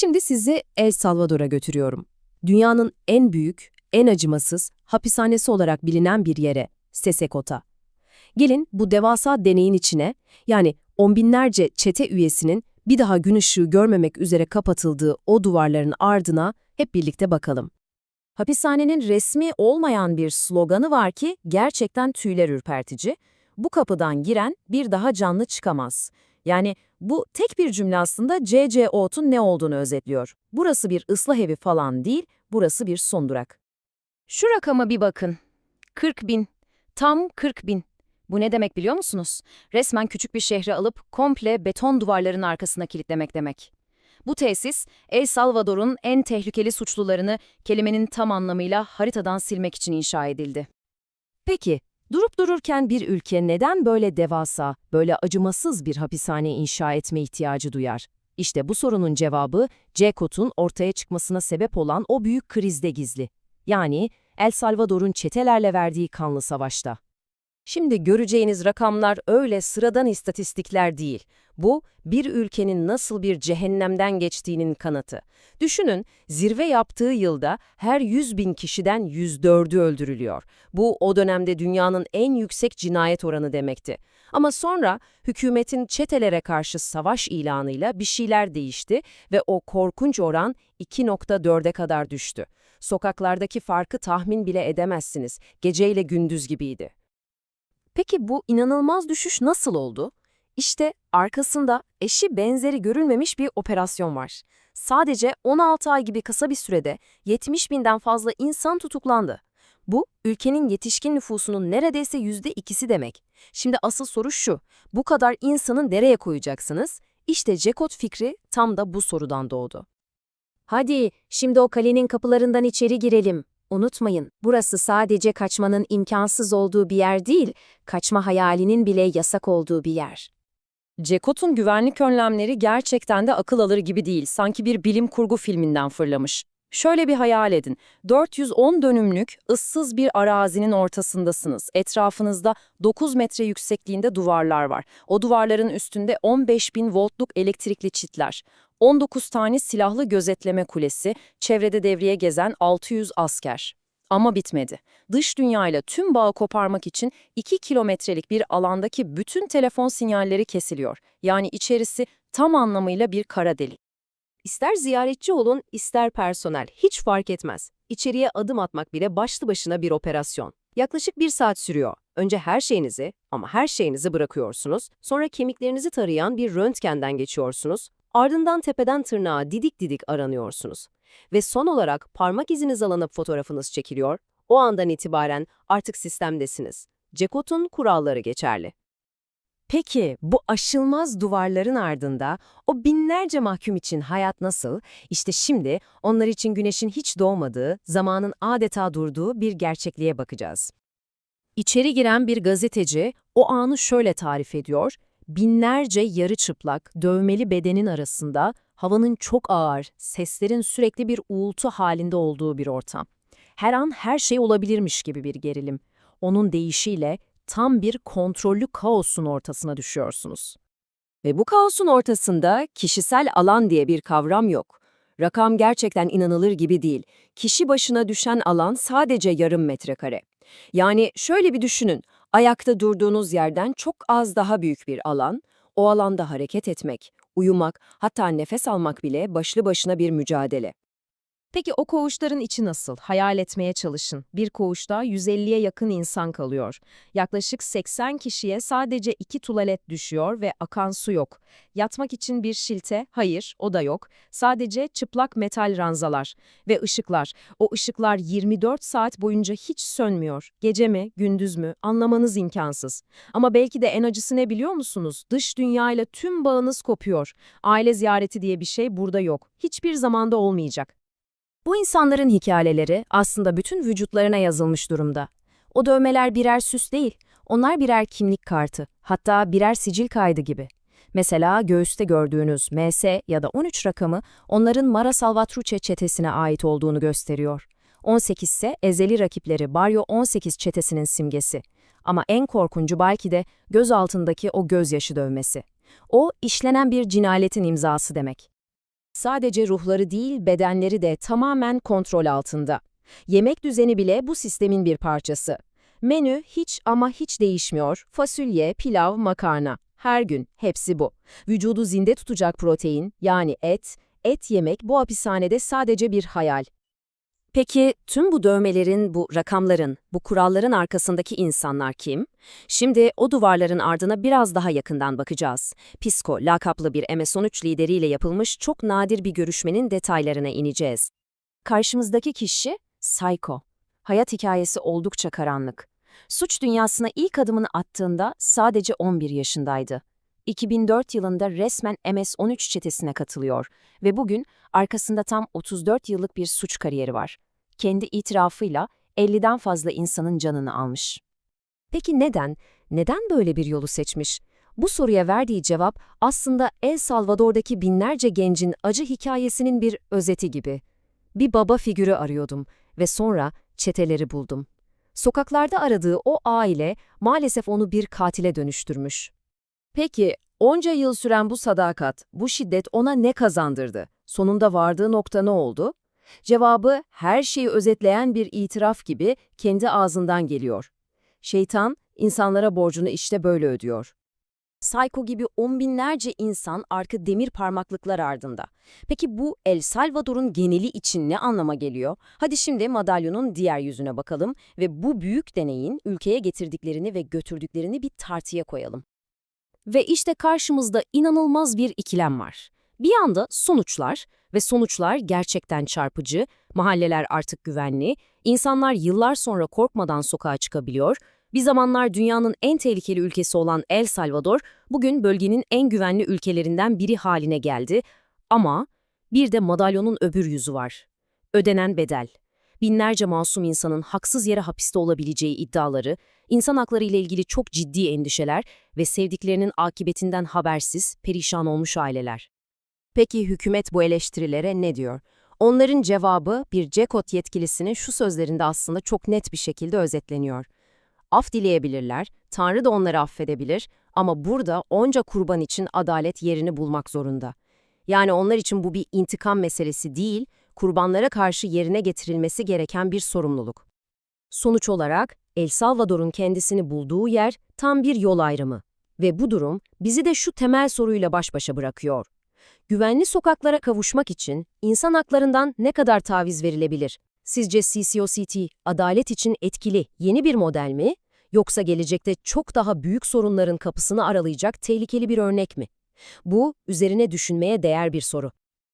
Şimdi sizi El Salvador'a götürüyorum. Dünyanın en büyük, en acımasız hapishanesi olarak bilinen bir yere, Sesekot'a. Gelin bu devasa deneyin içine, yani on binlerce çete üyesinin bir daha gün ışığı görmemek üzere kapatıldığı o duvarların ardına hep birlikte bakalım. Hapishanenin resmi olmayan bir sloganı var ki gerçekten tüyler ürpertici. Bu kapıdan giren bir daha canlı çıkamaz. Yani bu tek bir cümle aslında C.C. Oat'un ne olduğunu özetliyor. Burası bir ıslah evi falan değil, burası bir son durak. Şu rakama bir bakın. 40 bin. Tam 40 bin. Bu ne demek biliyor musunuz? Resmen küçük bir şehri alıp komple beton duvarların arkasına kilitlemek demek. Bu tesis, El Salvador'un en tehlikeli suçlularını kelimenin tam anlamıyla haritadan silmek için inşa edildi. Peki, durup dururken bir ülke neden böyle devasa, böyle acımasız bir hapishane inşa etme ihtiyacı duyar? İşte bu sorunun cevabı, CECOT'un ortaya çıkmasına sebep olan o büyük krizde gizli. Yani El Salvador'un çetelerle verdiği kanlı savaşta. Şimdi göreceğiniz rakamlar öyle sıradan istatistikler değil. Bu, bir ülkenin nasıl bir cehennemden geçtiğinin kanıtı. Düşünün, zirve yaptığı yılda her 100 bin kişiden 104'ü öldürülüyor. Bu, o dönemde dünyanın en yüksek cinayet oranı demekti. Ama sonra hükümetin çetelere karşı savaş ilanıyla bir şeyler değişti ve o korkunç oran 2.4'e kadar düştü. Sokaklardaki farkı tahmin bile edemezsiniz. Geceyle gündüz gibiydi. Peki bu inanılmaz düşüş nasıl oldu? İşte arkasında eşi benzeri görülmemiş bir operasyon var. Sadece 16 ay gibi kısa bir sürede 70 binden fazla insan tutuklandı. Bu, ülkenin yetişkin nüfusunun neredeyse yüzde ikisi demek. Şimdi asıl soru şu, bu kadar insanı nereye koyacaksınız? İşte Cekot fikri tam da bu sorudan doğdu. Hadi, şimdi o kalenin kapılarından içeri girelim. Unutmayın, burası sadece kaçmanın imkansız olduğu bir yer değil, kaçma hayalinin bile yasak olduğu bir yer. Cekot'un güvenlik önlemleri gerçekten de akıl alır gibi değil, sanki bir bilim kurgu filminden fırlamış. Şöyle bir hayal edin, 410 dönümlük, ıssız bir arazinin ortasındasınız. Etrafınızda 9 metre yüksekliğinde duvarlar var. O duvarların üstünde 15 bin voltluk elektrikli çitler. 19 tane silahlı gözetleme kulesi, çevrede devreye gezen 600 asker. Ama bitmedi. Dış dünyayla tüm bağı koparmak için 2 kilometrelik bir alandaki bütün telefon sinyalleri kesiliyor. Yani içerisi tam anlamıyla bir kara delik. İster ziyaretçi olun, ister personel, hiç fark etmez. İçeriye adım atmak bile başlı başına bir operasyon. Yaklaşık bir saat sürüyor. Önce her şeyinizi ama her şeyinizi bırakıyorsunuz. Sonra kemiklerinizi tarayan bir röntgenden geçiyorsunuz. Ardından tepeden tırnağa didik didik aranıyorsunuz. Ve son olarak parmak iziniz alınıp fotoğrafınız çekiliyor. O andan itibaren artık sistemdesiniz. Cekot'un kuralları geçerli. Peki bu aşılmaz duvarların ardında o binlerce mahkum için hayat nasıl? İşte şimdi onlar için güneşin hiç doğmadığı, zamanın adeta durduğu bir gerçekliğe bakacağız. İçeri giren bir gazeteci o anı şöyle tarif ediyor. Binlerce yarı çıplak, dövmeli bedenin arasında havanın çok ağır, seslerin sürekli bir uğultu halinde olduğu bir ortam. Her an her şey olabilirmiş gibi bir gerilim. Onun deyişiyle tam bir kontrollü kaosun ortasına düşüyorsunuz. Ve bu kaosun ortasında kişisel alan diye bir kavram yok. Rakam gerçekten inanılır gibi değil. Kişi başına düşen alan sadece yarım metrekare. Yani şöyle bir düşünün, ayakta durduğunuz yerden çok az daha büyük bir alan, o alanda hareket etmek, uyumak, hatta nefes almak bile başlı başına bir mücadele. Peki o koğuşların içi nasıl? Hayal etmeye çalışın. Bir koğuşta 150'ye yakın insan kalıyor. Yaklaşık 80 kişiye sadece iki tuvalet düşüyor ve akan su yok. Yatmak için bir şilte, hayır o da yok. Sadece çıplak metal ranzalar ve ışıklar. O ışıklar 24 saat boyunca hiç sönmüyor. Gece mi, gündüz mü anlamanız imkansız. Ama belki de en acısı ne biliyor musunuz? Dış dünyayla tüm bağınız kopuyor. Aile ziyareti diye bir şey burada yok. Hiçbir zamanda olmayacak. Bu insanların hikayeleri aslında bütün vücutlarına yazılmış durumda. O dövmeler birer süs değil, onlar birer kimlik kartı, hatta birer sicil kaydı gibi. Mesela göğüste gördüğünüz MS ya da 13 rakamı onların Mara Salvatruce çetesine ait olduğunu gösteriyor. 18 ise ezeli rakipleri Barrio 18 çetesinin simgesi. Ama en korkuncu belki de göz altındaki o gözyaşı dövmesi. O, işlenen bir cinayetin imzası demek. Sadece ruhları değil, bedenleri de tamamen kontrol altında. Yemek düzeni bile bu sistemin bir parçası. Menü hiç ama hiç değişmiyor. Fasulye, pilav, makarna. Her gün hepsi bu. Vücudu zinde tutacak protein, yani et, et yemek bu hapishanede sadece bir hayal. Peki tüm bu dövmelerin, bu rakamların, bu kuralların arkasındaki insanlar kim? Şimdi o duvarların ardına biraz daha yakından bakacağız. Pisco, lakaplı bir MS-13 lideriyle yapılmış çok nadir bir görüşmenin detaylarına ineceğiz. Karşımızdaki kişi Psycho. Hayat hikayesi oldukça karanlık. Suç dünyasına ilk adımını attığında sadece 11 yaşındaydı. 2004 yılında resmen MS-13 çetesine katılıyor ve bugün arkasında tam 34 yıllık bir suç kariyeri var. Kendi itirafıyla 50'den fazla insanın canını almış. Peki neden? Neden böyle bir yolu seçmiş? Bu soruya verdiği cevap aslında El Salvador'daki binlerce gencin acı hikayesinin bir özeti gibi. Bir baba figürü arıyordum ve sonra çeteleri buldum. Sokaklarda aradığı o aile maalesef onu bir katile dönüştürmüş. Peki, onca yıl süren bu sadakat, bu şiddet ona ne kazandırdı? Sonunda vardığı nokta ne oldu? Cevabı her şeyi özetleyen bir itiraf gibi kendi ağzından geliyor. Şeytan, insanlara borcunu işte böyle ödüyor. Psycho gibi on binlerce insan arka demir parmaklıklar ardında. Peki bu El Salvador'un geneli için ne anlama geliyor? Hadi şimdi madalyonun diğer yüzüne bakalım ve bu büyük deneyin ülkeye getirdiklerini ve götürdüklerini bir tartıya koyalım. Ve işte karşımızda inanılmaz bir ikilem var. Bir yanda sonuçlar ve sonuçlar gerçekten çarpıcı, mahalleler artık güvenli, insanlar yıllar sonra korkmadan sokağa çıkabiliyor, bir zamanlar dünyanın en tehlikeli ülkesi olan El Salvador, bugün bölgenin en güvenli ülkelerinden biri haline geldi. Ama bir de madalyonun öbür yüzü var. Ödenen bedel. Binlerce masum insanın haksız yere hapiste olabileceği iddiaları, insan hakları ile ilgili çok ciddi endişeler ve sevdiklerinin akıbetinden habersiz, perişan olmuş aileler. Peki hükümet bu eleştirilere ne diyor? Onların cevabı bir CEKOT yetkilisinin şu sözlerinde aslında çok net bir şekilde özetleniyor. Af dileyebilirler, Tanrı da onları affedebilir ama burada onca kurban için adalet yerini bulmak zorunda. Yani onlar için bu bir intikam meselesi değil, kurbanlara karşı yerine getirilmesi gereken bir sorumluluk. Sonuç olarak El Salvador'un kendisini bulduğu yer tam bir yol ayrımı. Ve bu durum bizi de şu temel soruyla baş başa bırakıyor. Güvenli sokaklara kavuşmak için insan haklarından ne kadar taviz verilebilir? Sizce CCOCT adalet için etkili yeni bir model mi? Yoksa gelecekte çok daha büyük sorunların kapısını aralayacak tehlikeli bir örnek mi? Bu, üzerine düşünmeye değer bir soru.